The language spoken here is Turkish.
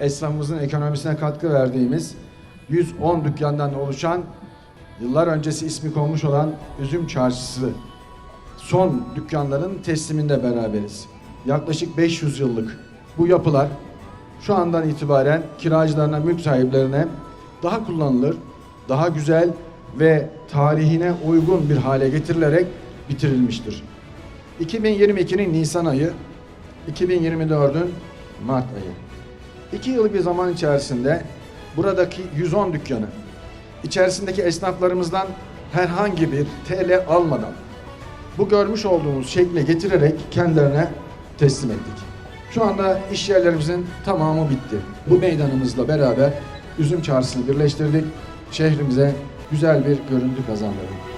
esnafımızın ekonomisine katkı verdiğimiz 110 dükkandan oluşan yıllar öncesi ismi konmuş olan Üzüm Çarşısı son dükkanların tesliminde beraberiz. Yaklaşık 500 yıllık bu yapılar şu andan itibaren kiracılarına, mülk sahiplerine daha kullanılır, daha güzel ve tarihine uygun bir hale getirilerek bitirilmiştir. 2022'nin Nisan ayı, 2024'ün Mart ayı. İki yıl bir zaman içerisinde buradaki 110 dükkanı içerisindeki esnaflarımızdan herhangi bir TL almadan bu görmüş olduğumuz şekle getirerek kendilerine teslim ettik. Şu anda iş yerlerimizin tamamı bitti. Bu meydanımızla beraber üzüm çarşısını birleştirdik. Şehrimize güzel bir görüntü kazandırdık.